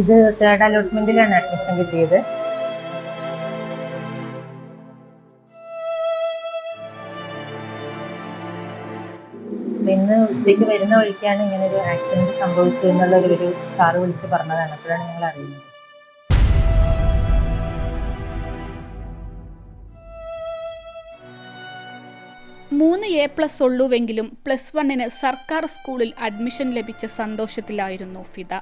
ഇത് third അലോട്ട്മെന്റിലാണ് admission കിട്ടിയത്. ഇന്ന് ഉച്ചയ്ക്ക് വരുന്ന വഴിക്കാണ് ഇങ്ങനെ ഒരു ആക്സിഡന്റ് സംഭവിച്ചു എന്നുള്ള ഒരു സാറ് വിളിച്ച് പറഞ്ഞതാണ്. അപ്പോഴാണ് ഞങ്ങൾ അറിയുന്നത്. മൂന്ന് എ പ്ലസ് ഉള്ളുവെങ്കിലും പ്ലസ് വണ്ണിന് സർക്കാർ സ്കൂളിൽ അഡ്മിഷൻ ലഭിച്ച സന്തോഷത്തിലായിരുന്നു ഫിദ.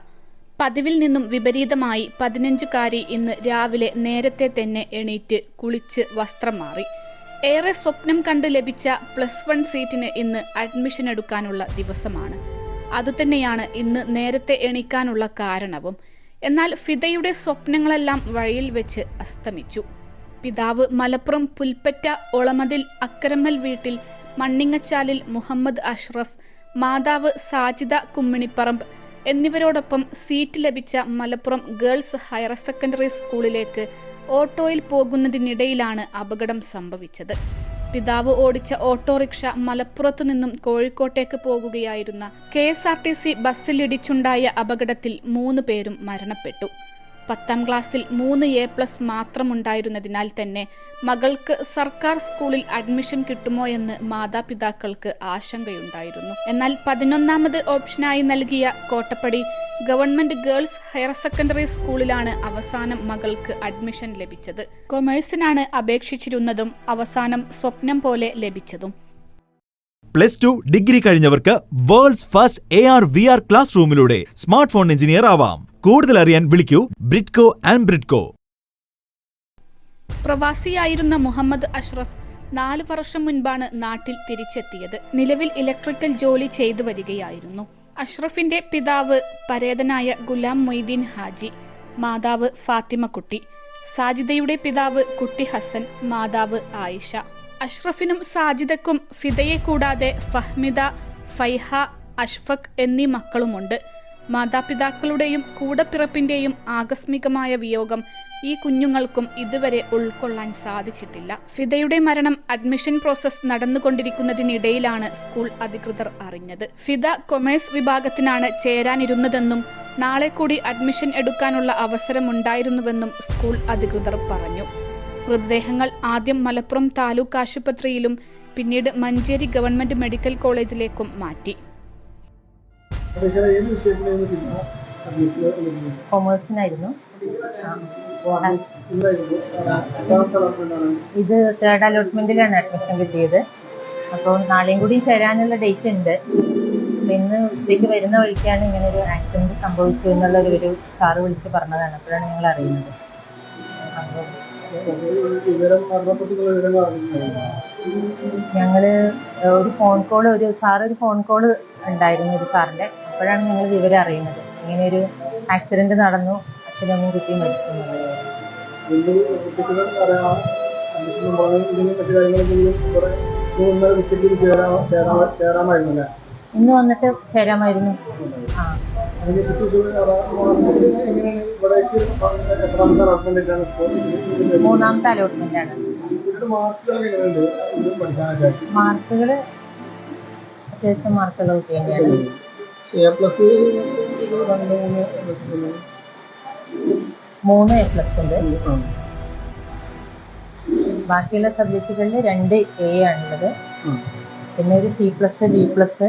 പതിവിൽ നിന്നും വിപരീതമായി പതിനഞ്ചുകാരി ഇന്ന് രാവിലെ നേരത്തെ തന്നെ എണീറ്റ് കുളിച്ച് വസ്ത്രം മാറി ഏറെ സ്വപ്നം കണ്ട് ലഭിച്ച പ്ലസ് വൺ സീറ്റിന് ഇന്ന് അഡ്മിഷൻ എടുക്കാനുള്ള ദിവസമാണ്. അതുതന്നെയാണ് ഇന്ന് നേരത്തെ എണീക്കാനുള്ള കാരണവും. എന്നാൽ ഫിദയുടെ സ്വപ്നങ്ങളെല്ലാം വഴിയിൽ വെച്ച് അസ്തമിച്ചു. പിതാവ് മലപ്പുറം പുൽപ്പറ്റ ഒളമതിൽ അക്കരമ്മൽ വീട്ടിൽ മണ്ണിങ്ങച്ചാലിൽ മുഹമ്മദ് അഷ്റഫ് മാതാവ് സാജിദ കുമ്മിണിപ്പറമ്പ് എന്നിവരോടൊപ്പം സീറ്റ് ലഭിച്ച മലപ്പുറം ഗേൾസ് ഹയർ സെക്കൻഡറി സ്കൂളിലേക്ക് ഓട്ടോയിൽ പോകുന്നതിനിടയിലാണ് അപകടം സംഭവിച്ചത്. പിതാവ് ഓടിച്ച ഓട്ടോറിക്ഷ മലപ്പുറത്തു നിന്നും കോഴിക്കോട്ടേക്ക് പോകുകയായിരുന്ന K S R T C ബസ്സിലിടിച്ചുണ്ടായ അപകടത്തിൽ മൂന്ന് പേരും മരണപ്പെട്ടു. പത്താം ക്ലാസ്സിൽ മൂന്ന് എ പ്ലസ് മാത്രമുണ്ടായിരുന്നതിനാൽ തന്നെ മകൾക്ക് സർക്കാർ സ്കൂളിൽ അഡ്മിഷൻ കിട്ടുമോ എന്ന് മാതാപിതാക്കൾക്ക് ആശങ്കയുണ്ടായിരുന്നു. എന്നാൽ പതിനൊന്നാമത് ഓപ്ഷനായി നൽകിയ Kottappadi government girls higher secondary സ്കൂളിലാണ് അവസാനം മകൾക്ക് അഡ്മിഷൻ ലഭിച്ചത്. കൊമേഴ്സിനാണ് അപേക്ഷിച്ചിരുന്നതും അവസാനം സ്വപ്നം പോലെ ലഭിച്ചതും. Plus two degree കഴിഞ്ഞവർക്ക് world's first A R V R class റൂമിലൂടെ smart phone engineer ആവാം. കൂടുതൽ അറിയാൻ വിളിക്കൂ ബ്രിഡ്കോ ആൻഡ് ബ്രിഡ്കോ. പ്രവാസിയായിരുന്ന മുഹമ്മദ് അഷ്റഫ് നാല് വർഷം മുൻപാണ് നാട്ടിൽ തിരിച്ചെത്തിയത്. നിലവിൽ ഇലക്ട്രിക്കൽ ജോലി ചെയ്തു വരികയായിരുന്നു. അഷ്റഫിന്റെ പിതാവ് പരേതനായ ഗുലാം മൊയ്തീൻ ഹാജി മാതാവ് ഫാത്തിമക്കുട്ടി സാജിദയുടെ പിതാവ് കുട്ടി ഹസൻ മാതാവ് ആയിഷ. അഷ്റഫിനും സാജിദക്കും ഫിദയെ കൂടാതെ ഫഹ്മിദ ഫൈഹ അഷ്ഫഖ് എന്നീ മക്കളുമുണ്ട്. മാതാപിതാക്കളുടെയും കൂടപ്പിറപ്പിന്റെയും ആകസ്മികമായ വിയോഗം ഈ കുഞ്ഞുങ്ങൾക്കും ഇതുവരെ ഉൾക്കൊള്ളാൻ സാധിച്ചിട്ടില്ല. ഫിദയുടെ മരണം അഡ്മിഷൻ പ്രോസസ് നടന്നുകൊണ്ടിരിക്കുന്നതിനിടയിലാണ് സ്കൂൾ അധികൃതർ അറിഞ്ഞത്. ഫിദ കൊമേഴ്സ് വിഭാഗത്തിനാണ് ചേരാനിരുന്നതെന്നും നാളെ കൂടി അഡ്മിഷൻ എടുക്കാനുള്ള അവസരമുണ്ടായിരുന്നുവെന്നും സ്കൂൾ അധികൃതർ പറഞ്ഞു. മൃതദേഹങ്ങൾ ആദ്യം മലപ്പുറം താലൂക്ക് ആശുപത്രിയിലും പിന്നീട് മഞ്ചേരി ഗവൺമെന്റ് മെഡിക്കൽ കോളേജിലേക്കും മാറ്റി. കൊമേഴ്സിനായിരുന്നു. ഇത് തേർഡ് അലോട്ട്മെന്റിലാണ് അഡ്മിഷൻ കിട്ടിയത്. അപ്പോൾ നാളെയും കൂടി ചേരാനുള്ള ഡേറ്റ് ഉണ്ട്. ഇന്ന് ഉച്ചയ്ക്ക് വരുന്ന വഴിക്കാണ് ഇങ്ങനെ ഒരു ആക്സിഡന്റ് സംഭവിച്ചു എന്നുള്ള ഒരു സാറ് വിളിച്ച് പറഞ്ഞതാണ്. അപ്പോഴാണ് ഞങ്ങൾ അറിയുന്നത്. അപ്പോൾ ഞങ്ങൾ ഒരു ഫോൺ കോൾ ഒരു സാർ ഒരു ഫോൺ കോൾ ഉണ്ടായിരുന്നു ഒരു സാറിന്റെ അപ്പോഴാണ് ഞങ്ങൾ വിവരം അറിയുന്നത്. ഇങ്ങനെ ഒരു ആക്സിഡന്റ് നടന്നു അച്ഛനമ്മയും കുട്ടിയും മരിച്ചു. ഇന്ന് വന്നിട്ട് ചേരാമായിരുന്നു. ആ. മൂന്നാമത്തെ അലോട്ട്മെന്റ് ആണ്. മാർക്കുകൾ മാർക്കുകൾ അത്യാവശ്യം മാർക്കുള്ള കുട്ടി തന്നെയാണ്. എ പ്ലസ് രണ്ട് മൂന്ന് മൂന്ന് എ പ്ലസ് ഉണ്ട്. ബാക്കിയുള്ള സബ്ജക്റ്റുകളിൽ രണ്ട് എ ആണുള്ളത്. പിന്നെ ഒരു C plus B plus